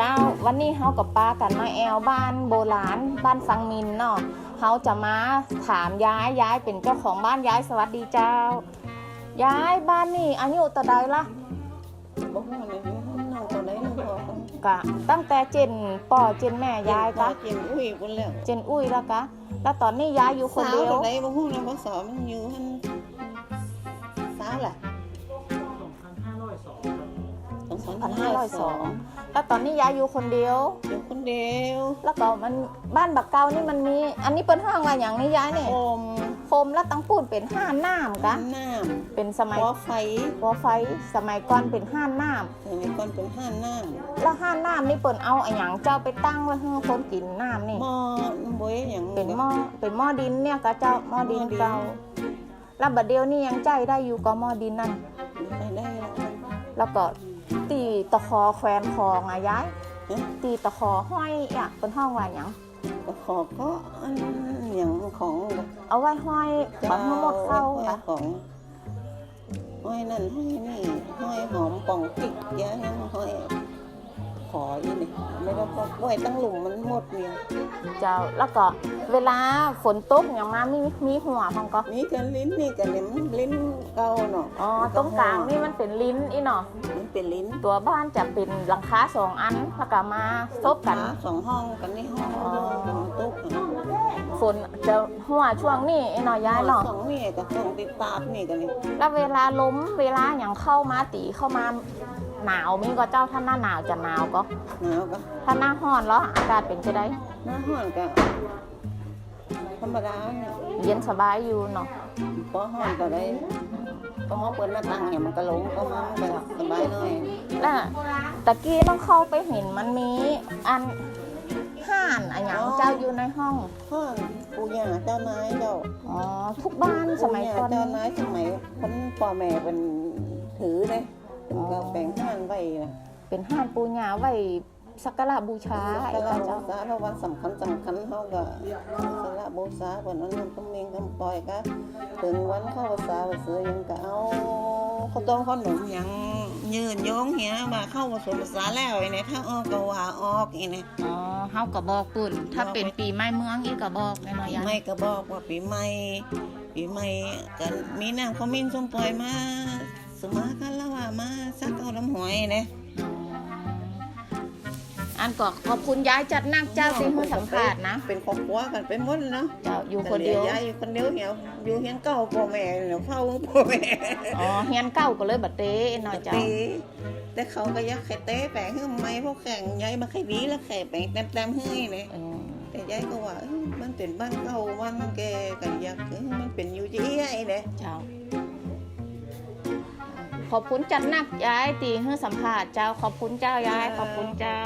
เจ้า วันนี้เฮากับป้ากันมาแอวบ้านโบราณบ้านฟังมินเนาะเฮาจะมาถามยายยายเป็นเจ้าของบ้านยายสวัสดีเจ้ายายบ้านนี่อายุต่อใดละบ่ฮู้เลยนั่งตัวไหนนั่งพอกันกะตั้งแต่เจนป่อเจนแม่ยายกะเจนอุ้ยพุ่นแล้วเจนอุ้ยแล้วกะแล้วตอนนี้ยายอยู่คนเดียวสาวตัวไหนบ่ฮู้เลยบ่สอนมันอยู่หั่นสาวล่ะ 2502แล้วตอนนี้ยายอยู่คนเดียวอยู่คนเดียวแล้วก็มันบ้านบักเกานี่มันมี อันนี้เป็นห้างว่าอย่างนี้ยายเนี่ยโอมโคมแล้วตั้งปูนเป็นห้านน้ำกะน้เป็นสำมัยหัวไฟหัวไฟสมัยก่อนเป็นห้านน้สมัยก่อนเป็นห้านน้ำแล้วห้านน้ำนี่เปิ่นเอาอะหยังเจ้าไปตั้งไว้ให้คนกินน้ำนี่ำหม้อบ่ยหยังเป็นหม้อเป็นหม้อดินเนี่ยกะเจ้าหม้อดินเก่าแล้วบัดเดียวนี่ยังใจได้อยู่ก็หม้อดินนั่นได้ได้แล้วแล้วก็ ตีตะคอแควนคองอะยายฮะตีตะคอห้อยอะเป็นห้องว่าหยังก็ขอก็อันหยังของเอาไว้ห้อยบังทั้งหมดเข้าจ้ค่ะของห้อยนั่นห้อยนี่ห้อยหอมป่องพริกยายังห้อย ขออีนี่ไม่ได้ก็ไว้ตั้งหลุมมันหมดเนี่ยเจ้าแล้วก็เวลาฝนตกอย่างมามีมีหัวพังก็นี่กันลิ้นนี่กันลิ้นลิ้นเก่าเนาะอ๋อตรงกลางนี่มันเป็นลิ้นอีเนาะมันเป็นลิ้นตัวบ้านจะเป็นหลังคาสองอันแล้วก็มาซบกันสองห้องกันนี่ห้องอ๋อเป็นตุ๊กฝนจะหัวช่วงนี้ไอ้หน่อยย้ายเนาะสองนี่กับสองติดตาบนี่กันนี่แล้วเวลาล้มเวลาอย่างเข้ามาตีเข้ามา หนาวมีก็เจ้าถ้าหน้าหนาวจะหนาวก็หนาวก็ถ้าหน้าร้อนแล้วอากาศเป็นจะได้หน้าห้อนก็ธรรมดาเนี่ยเย็นสบายอยู่เนาะพอห้อนก็ได้พอห้องเปิดหน้าต่างเนี่ยมันก็ลงก็ห้องก็สบายหน่อยแล้วตะกี้ต้องเข้าไปเห็นมันมีอันห่านอะอย่างเจ้าอยู่ในห้องห้องปู่ย่าเจ้านายเจ้าอ๋อทุกบ้านสมัยก่อนเจ้านายสมัยคนพ่อแม่เป็นถือเลย เป็นก็แปลงห้านไว้นะเป็นห่านปูญาไว้สักการะบูชาสักไอ้การะเจ้าบูชาแล้ววันสำคัญสำคัญเขาก็สักการะบูชาวันนั้นมันต้องมีคำปล่อยก็ถึงวันเข้าภาษาภาษายังก็เอาข้าวต้มข้าวหนมหยังยืนโยงเหียมาเข้าภาษาภาษาแล้วไอ้เนี่ยถ้าออกก็ว่าออกไอ้เนี่ย อ๋อเฮาก็บอกปุ่น ถ้าเป็นปีใหม่เมืองอีกก็บอกแน่นอนปียาย ใหม่ก็บอกว่าปีใหม่ปีใหม่กันมีน้ำขมิ้นส้มปล่อยมา สมากันแล้วว่ามาซักเอาน้ำหอยเนี่ยอันก็ขอบคุณยายจัดนักเจ้าที่ให้สัมภาษณ์นะ เป็นครอบครัวกันไปหมดเนาะเจ้าอยู่คนเดียวแต่หลือยายอยู่คนเดียวเหี่ยวอยู่เฮียนเก่าพ่อแม่เนี่ยเฝ้าพ่อแม่อ๋อเฮียนเก้าก็เลยบัดเต้หน่อยเจ้าตีแต่เขาก็อยักไข่เต้แปลงให้ไม่พวกแข่งยายมาไข่ดีแล้วไข่แปลงแต้มๆให้เนี่ยเออแต่ยายก็ว่าเอ้ยมันเป็นบ้านเก่าบ้านแกกันอยากเอ้ยมันเป็นอยู่ที่ไอ้เนี่ยเจ้า ขอบคุณจัดนักย้ายตีให้สัมภาษณ์เจ้าขอบคุณเจ้าย้ายขอบคุณเจ้า